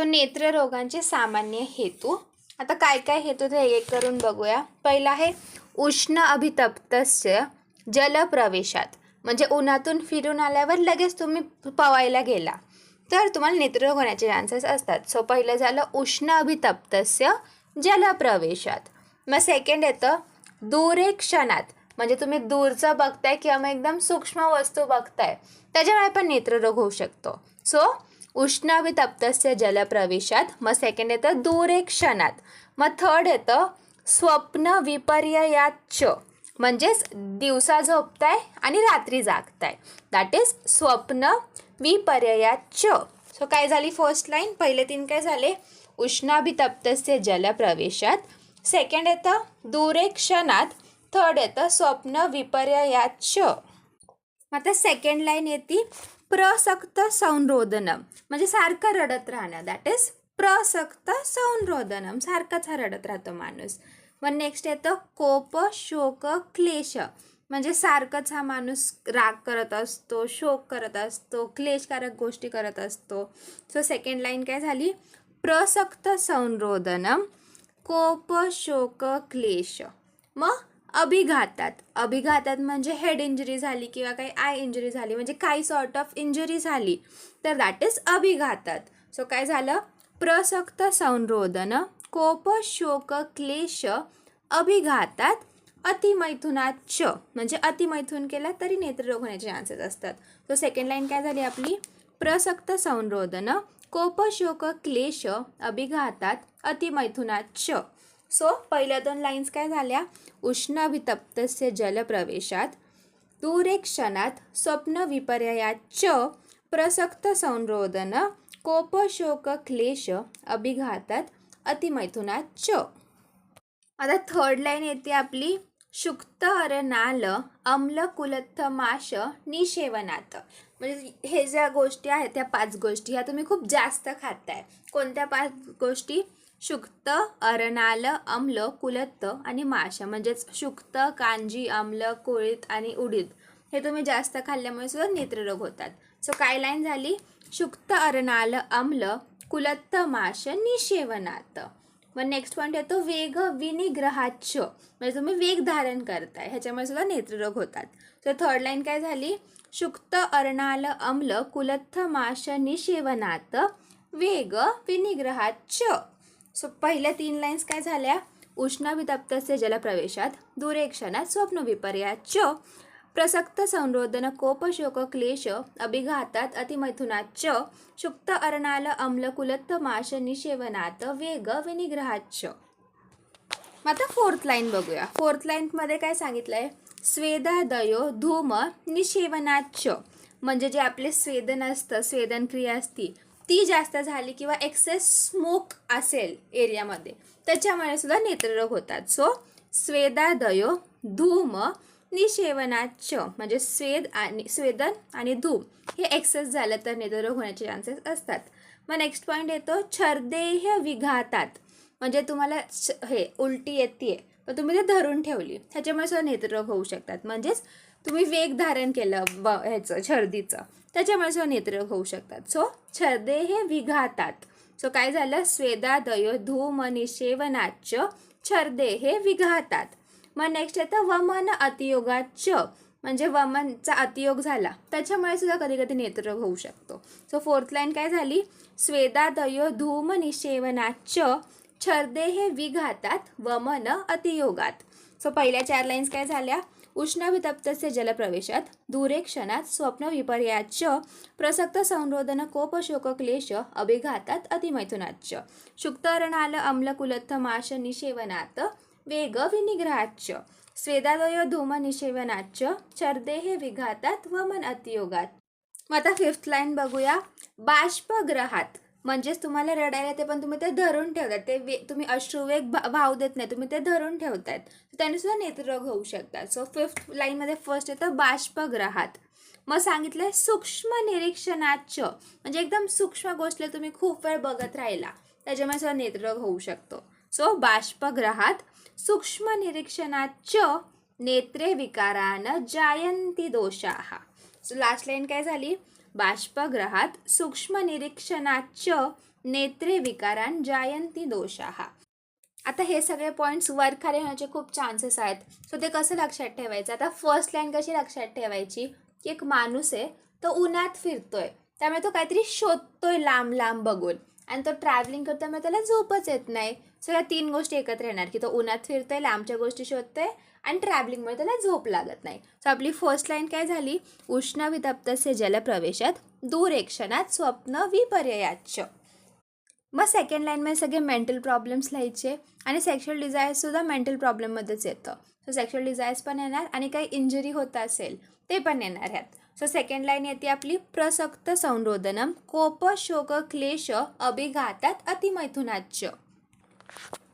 So नेत्ररोगांचे सामान्य हेतू. आता काय काय हेतू ते एक करून बघूया. पहिला आहे उष्ण अभितप्तस्य जलप्रवेशात म्हणजे उन्हातून फिरून आल्यावर लगेच तुम्ही पवायला गेला. तर तुम्हाला नेत्ररोग होण्याचे चान्सेस असतात. सो पहिलं झालं उष्ण अभितप्तस्य जलप्रवेशात मग सेकंड येतं दूरे क्षणात म्हणजे तुम्ही दूरचं बघताय किंवा मग एकदम सूक्ष्म वस्तू बघताय. त्याच्यामुळे पण नेत्ररोग होऊ शकतो. सो उष्णाभितप्तस्य जलप्रवेशात मग सेकंड येतं दूरे क्षणात मग थर्ड येतं स्वप्न विपर्ययाच म्हणजेच दिवसा झोपताय आणि रात्री जागताय. दॅट इज स्वप्न विपर्ययाच सो काय झाली फर्स्ट लाईन पहिले तीन काय झाले? उष्णाभितप्तस्य जलप्रवेशात. सेकंड येतं दूरे क्षणात थर्ड येतं स्वप्न विपर्ययाच आता सेकंड लाईन येते. प्रसक्त संरोधनम म्हणजे सारखं रडत राहणं. दॅट इज प्रसक्त संरोधनम सारखाच हा रडत राहतो माणूस. मग नेक्स्ट येतं कोप शोक क्लेश. म्हणजे सारखंच हा माणूस राग करत असतो शोक करत असतो क्लेशकारक गोष्टी करत असतो. सो सेकंड लाईन काय झाली? प्रसक्त संरोधनम कोप शोक क्लेश. मग अभिघातात. अभिघातात म्हणजे हेड इंजरी झाली किंवा काही आय इंजरी झाली म्हणजे काही सॉर्ट ऑफ इंजरी झाली तर दॅट इज अभिघातात. सो काय झालं? प्रसक्त संरोधन कोप शोक क्लेश अभिघातात अतिमैथुनाच म्हणजे अतिमैथुन केला तरी नेत्ररोग होण्याचे चान्सेस असतात. सो सेकंड लाईन काय झाली आपली? प्रसक्त संरोधन कोप शोक क्लेश अभिघातात अतिमैथुनाच सो पहिल्या दोन लाईन्स काय झाल्या? उष्णाभितप्तस्य जलप्रवेशात दूरे क्षणात स्वप्न च प्रसक्त संरोधन कोप शोक क्लेश अभिघातात अतिमैथुनाच आता थर्ड लाईन येते आपली. शुक्त अरनाल अम्ल कुलत्थ माश निषेवनात. म्हणजे हे ज्या गोष्टी आहेत त्या पाच गोष्टी ह्या तुम्ही खूप जास्त खाताय. कोणत्या पाच गोष्टी? शुक्त अरनाल अम्ल कुलत्त आणि माश म्हणजेच शुक्त कांजी अम्ल कोळीत आणि उडीद. हे तुम्ही जास्त खाल्ल्यामुळे सुद्धा नेत्ररोग होतात. सो काय लाईन झाली? शुक्त अरनाल अम्ल कुलत्त माश निषेवनात. मग नेक्स्ट पॉईंट येतो वेग विनिग्रहाच म्हणजे तुम्ही वेग धारण करताय. ह्याच्यामुळे सुद्धा नेत्ररोग होतात. तर थर्ड लाईन काय झाली? शुक्त अर्णाल अम्ल कुलत्थ माश निषेवनात वेग विनिग्रहाच सो पहिल्या तीन लाईन्स काय झाल्या? उष्णवितप्तस्य जलप्रवेशात दुरेक्षणात स्वप्न प्रसक्त संरोधन कोपशोक क्लेश अभिघातात अतिमैथुनाच शुक्त अर्णाल अम्ल माश निषेवनात वेग विनिग्रहाच आता फोर्थ लाईन बघूया. फोर्थ लाईनमध्ये काय सांगितलंय? स्वेदादयो धूम निषेवनाच म्हणजे जे आपले स्वेदन असतं स्वेदन क्रिया असती ती जास्त झाली किंवा एक्सेस स्मोक असेल एरियामध्ये त्याच्यामुळे सुद्धा नेत्ररोग होतात. सो स्वेदादयो धूम निषेवनाच म्हणजे स्वेद आणि स्वेदन आणि धूम हे एक्सेस झालं तर नेत्ररोग होण्याचे चान्सेस असतात. मग नेक्स्ट पॉईंट येतो छर्देह विघातात. म्हणजे तुम्हाला श- हे उलटी येते पण तुम्ही ते धरून ठेवली. ह्याच्यामुळे सुद्धा नेत्ररोग होऊ शकतात. म्हणजेच तुम्ही वेग धारण केलं ब ह्याचं छर्दीचं. त्याच्यामुळे सुद्धा नेत्ररोग होऊ शकतात. सो छर्दे हे विघातात. सो काय झालं? स्वेदादयो धूम निषेवनाच छर्दे हे विघातात. मग नेक्स्ट येतं वमन अतियोगाच म्हणजे वमनचा अतियोग झाला. त्याच्यामुळे सुद्धा कधी कधी नेत्ररोग होऊ शकतो. सो फोर्थ लाईन काय झाली? स्वेदादयो धूम निषेवनाच छर्दे हे विघातात वमन अतियोगात. सो पहिल्या चार लाईन्स काय झाल्या? उष्णवितप्तस्य जलप्रवेशात दूरे क्षणात स्वप्न प्रसक्त संरोधन कोपशोकक्लेश क्लेश अभिघातात अतिमैथुनाच शुक्तरणाल अम्ल माश निषेवनात. वेग विनिग्रहाच स्वेदादय धूम निषेवनाच छर्देहे विघातात व मन अतियोगात. मग आता फिफ्थ लाईन बघूया. बाष्पग्रहात म्हणजेच तुम्हाला रडायला येते पण तुम्ही ते धरून ठेवतात. ते वे तुम्ही अश्रुवेग भाव देत नाही तुम्ही ते धरून ठेवतात. त्याने सुद्धा नेत्ररोग होऊ शकतात. सो फिफ्थ लाईनमध्ये फर्स्ट येतं बाष्पग्रहात. मग सांगितलंय सूक्ष्म निरीक्षणाच म्हणजे एकदम सूक्ष्म गोष्टीला तुम्ही खूप वेळ बघत राहिला. त्याच्यामुळे सुद्धा नेत्ररोग होऊ शकतो. सो बाष्पग्रहात सूक्ष्म निरीक्षणाच नेत्रे विकारान जायंती दोषाः. सो लास्ट लाईन काय झाली? बाष्पग्रहात सूक्ष्म निरीक्षणाच नेत्रे विकारान जायंती दोषाहा आता हे सगळे पॉईंट्स वर खाली होण्याचे खूप चान्सेस आहेत. सो ते कसं लक्षात ठेवायचं? आता फर्स्ट लाईन कशी लक्षात ठेवायची? की एक माणूस आहे तो उन्हात फिरतोय. त्यामुळे तो काहीतरी शोधतोय लांब लांब बघून. आणि तो ट्रॅव्हलिंग करतो त्याला झोपच येत नाही. सगळ्या तीन गोष्टी एकत्र येणार की तो उन्हात फिरतोय लांबच्या गोष्टी शोधतोय आणि ट्रॅव्हलिंगमुळे त्याला झोप लागत नाही. सो आपली फर्स्ट लाईन काय झाली? उष्ण वितप्तस्य जलप्रवेशात दूर एक क्षणात स्वप्न विपर्याच मग सेकंड लाईनमध्ये सगळे मेंटल प्रॉब्लेम्स लिहायचे आणि सेक्शुअल डिझायर्ससुद्धा मेंटल प्रॉब्लेममध्येच येतं. सो सेक्शुअल डिझायर्स पण येणार आणि काही इंजुरी होत असेल ते पण येणार ह्यात. सो सेकंड लाईन येते आपली प्रसक्त संरोधनम कोप शोक क्लेश अभिघातात अतिमैथुनाच्य.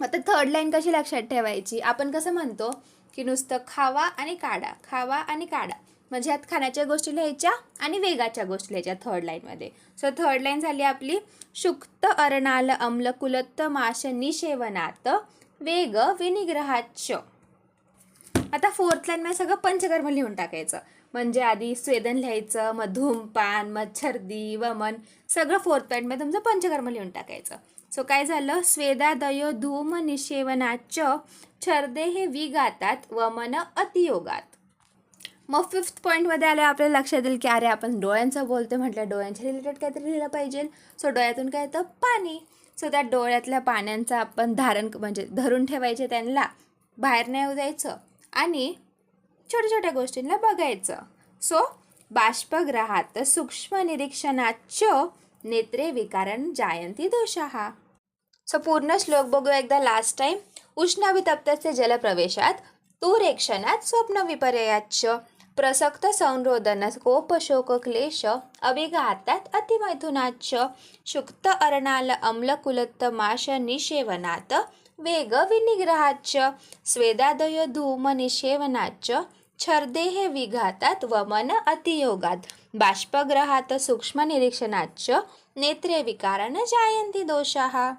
आता थर्ड लाईन कशी लक्षात ठेवायची? आपण कसं म्हणतो? की नुसतं खावा आणि काढा खावा आणि काढा. म्हणजे आत खाण्याच्या गोष्टी लिहायच्या आणि वेगाच्या गोष्टी लिहायच्या थर्ड लाईनमध्ये सो थर्ड लाईन झाली आपली शुक्त अर्णाल अम्ल कुलत्त माश निषेवनात वेग विनिग्रहाच आता फोर्थ लाईनमध्ये सगळं पंचकर्म लिहून टाकायचं. म्हणजे आधी स्वेदन लिहायचं मग धूमपान मग छर्दी वमन सगळं फोर्थ पॉईंटमध्ये तुमचं पंचकर्म लिहून टाकायचं. सो काय झालं? स्वेदादयो धूम निषेवनाच छर्दे हे विगातात वमन अतियोगात. मग फिफ्थ पॉईंटमध्ये आलं आपल्याला लक्षात येईल की अरे आपण डोळ्यांचं बोलतो म्हटलं डोळ्यांच्या रिलेटेड काहीतरी लिहिलं पाहिजे. सो डोळ्यातून काय येतं? पाणी. सो त्या डोळ्यातल्या पाण्यांचं आपण धारण म्हणजे धरून ठेवायचे त्यांना. बाहेर नाही जायचं. आणि छोट्या छोट्या गोष्टींना बघायचं. सो बाष्पग्रहात सूक्ष्म निरीक्षणाच नेत्रे विकारण जायंती दोषाहा सो पूर्ण श्लोक बघू एकदा लास्ट टाइम उष्णावितप्तस्य जलप्रवेशात तुरेक्षणात स्वप्न विपर्याच प्रसक्त संरोधन कोपशोक क्लेश अभिघातात अतिमैथुनाच शुक्त अर्णाल अम्लकुलत्त माश निषेवनात वेग विनिग्रहाच स्वेदादय धूम निषेवनाच छर्देह विघातात वमन अतियोगात. बाष्पग्रहात सूक्ष्म निरीक्षणाच नेत्रे विकारण जायंती दोषाः.